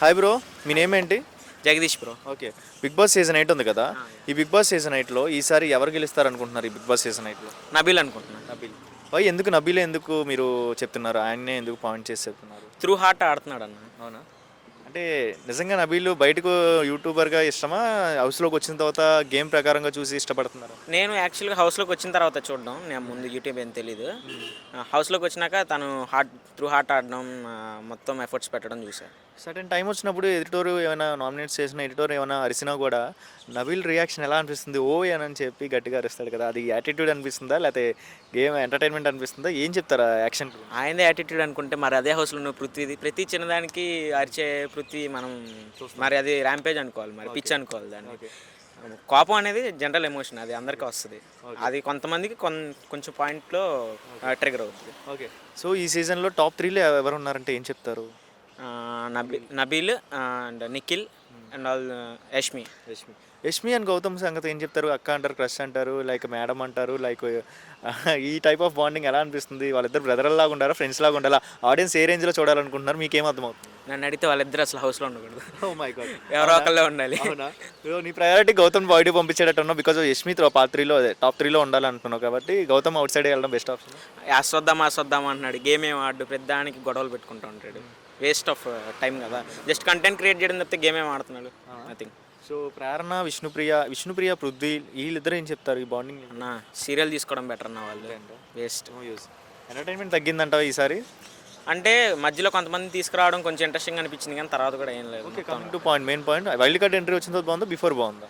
Hi bro మీ name ఏంటి? Jagadish bro okay Bigg Boss season eight ఉంది కదా? ఈ బిగ్ బాస్ సీజన్ ఎయిట్లో ఈసారి ఎవరు గెలుస్తారు అనుకుంటున్నారు ఈ బిగ్ బాస్ సీజన్ ఎయిట్లో నబీల్ అనుకుంటున్నాను. నబీల్. వై ఎందుకు నబీలే ఎందుకు మీరు చెప్తున్నారు? ఆయన్నే ఎందుకు పాయింట్ చేసి చెప్తున్నారు? త్రూ హార్ట్ ఆడుతున్నాడు అన్న. అవునా? అంటే నిజంగా నబీలు బయటకు యూట్యూబర్గా ఇష్టమా? హౌస్లోకి వచ్చిన తర్వాత గేమ్ ప్రకారంగా చూసి ఇష్టపడుతున్నారు? నేను యాక్చువల్గా హౌస్లోకి వచ్చిన తర్వాత చూడడం. నేను ముందు యూట్యూబ్ ఏం తెలీదు. హౌస్లోకి వచ్చినాక తను హార్ట్ త్రూ హార్ట్ ఆడడం మొత్తం ఎఫర్ట్స్ పెట్టడం చూసాను సర్టన్ టైం వచ్చినప్పుడు ఎడిటోర్ ఏమైనా నామినేట్ చేసిన ఎడిటోర్ ఏమైనా అరిసినా కూడా నబీల్ రియాక్షన్ ఎలా అనిపిస్తుంది? ఓ అని చెప్పి గట్టిగా అరుస్తాడు కదా. అది యాటిట్యూడ్ అనిపిస్తుందా? లేకపోతే గేమ్ ఎంటర్టైన్మెంట్ అనిపిస్తుందా? ఏం చెప్తారా యాక్షన్ ఆయనదే యాటిట్యూడ్ అనుకుంటే మరి అదే హౌస్లో ఉన్న పృథ్వీది ప్రతి చిన్నదానికి అరిచే పృథ్వీ మనం మరి అది ర్యాంపేజ్ అనుకోవాలి మరి పిచ్ అనుకోవాలి దాన్ని. కోపం అనేది జనరల్ ఎమోషన్ అది అందరికీ వస్తుంది. అది కొంతమందికి కొంచెం పాయింట్లో ట్రిగర్ అవుతుంది. ఓకే సో ఈ సీజన్లో టాప్ త్రీలో ఎవరు ఉన్నారంటే ఏం చెప్తారు? Nabi Nabeel and Nikhil and all Yashmi. Yashmi. Yashmi and Gautham సంగతి ఏం చెప్తారు? అక్క అంటారు క్రష్ అంటారు లైక్ మేడం అంటారు లైక్ ఈ టైప్ ఆఫ్ బాండింగ్ ఎలా అనిపిస్తుంది? వాళ్ళిద్దరు బ్రదర్ లాగా ఉండారా ఫ్రెండ్స్ లాగా ఉండాలా? ఆడియన్స్ ఏ రేంజ్లో చూడాలనుకుంటున్నారు? మీకేం అర్థమవుతుంది? నన్ను అడిగితే వాళ్ళిద్దరు అసలు హౌస్లో ఉండకూడదు. ఓ మై గాడ్ ఎవరో ఒకళ్ళే ఉండాలి. నీ ప్రయారిటీ గౌతమ్ బయట పంపించేటట్టున్నావు బికాజ్ యష్మి పార్ట్ త్రీలో అదే టాప్ త్రీలో ఉండాలంటున్నావు కాబట్టి గౌతమ్ అవుట్ సైడ్ వెళ్ళడం బెస్ట్ ఆప్షన్ ఆస్వద్దాం ఆస్వద్దాం అంటున్నాడు. గేమ్ ఏం ఆడు పెద్దానికి గొడవలు పెట్టుకుంటూ ఉంటాడు. వేస్ట్ ఆఫ్ టైం కదా. జస్ట్ కంటెంట్ క్రియేట్ చేయడం తప్పితే గేమ్ ఏం ఆడుతున్నాడు? నథింగ్ సో ప్రేరణ విష్ణుప్రియ విష్ణుప్రియ పృథ్వీ వీళ్ళిద్దరు ఏం చెప్తారు ఈ బాండింగ్ అన్న సీరియల్ తీసుకోవడం బెటర్ అన్న వాళ్ళు. వేస్ట్ యూస్ ఎంటర్టైన్మెంట్ తగ్గిందంటావా ఈసారి? అంటే మధ్యలో కొంతమంది తీసుకురావడం కొంచెం ఇంట్రెస్టింగ్ అనిపించింది కానీ తర్వాత కూడా ఏం లేదు. Okay coming to point main point wild card entry వచ్చిన తర్వాత బాగుందా? బిఫోర్ బాగుందా?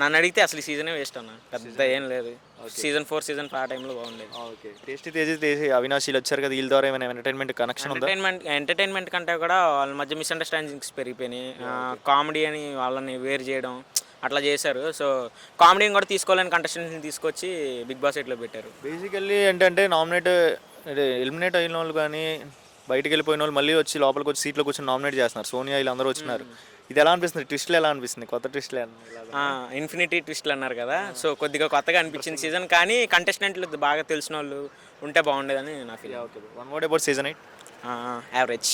నన్ను అడిగితే అసలు ఈ సీజనే వేస్ట్ అన్న. పెద్ద ఏం లేదు. సీజన్ ఫోర్ సీజన్ ఫైవ్ టైంలో బాగుండేది. ఓకే. టేస్టీ తేజీ తేజీ వీళ్ళు వచ్చారు కదా వీళ్ళ ద్వారా ఏమైనా ఎంటర్టైన్మెంట్ కనెక్షన్ ఉందా? ఎంటర్టైన్మెంట్ ఎంటర్టైన్మెంట్ కంటే కూడా వాళ్ళ మధ్య మిస్అండర్స్టాండింగ్స్ పెరిగిపోయినాయి. కామెడీ అని వాళ్ళని వేరు చేయడం అట్లా చేశారు. సో కామెడీని కూడా తీసుకోలేని కంటెస్టెంట్ని తీసుకొచ్చి బిగ్ బాస్ ఎయిట్లో పెట్టారు. బేసికల్లీ ఏంటంటే నామినేట్ ఎలిమినేట్ అయిన వాళ్ళు కానీ బయటికి వెళ్ళిపోయిన వాళ్ళు మళ్ళీ వచ్చి లోపలికి వచ్చి సీట్లో కూర్చొని నామినేట్ చేస్తున్నారు. సోనియా వీళ్ళందరూ వచ్చినారు. ఇది ఎలా అనిపిస్తుంది? ట్విస్ట్లు ఎలా అనిపిస్తుంది? కొత్త ట్విస్ట్లు ఇన్ఫినిటీ ట్విస్ట్లు అన్నారు కదా. సో కొద్దిగా కొత్తగా అనిపించింది సీజన్ కానీ కంటెస్టెంట్లు బాగా తెలిసిన వాళ్ళు ఉంటే బాగుండేదని నా feel okay one word about season eight average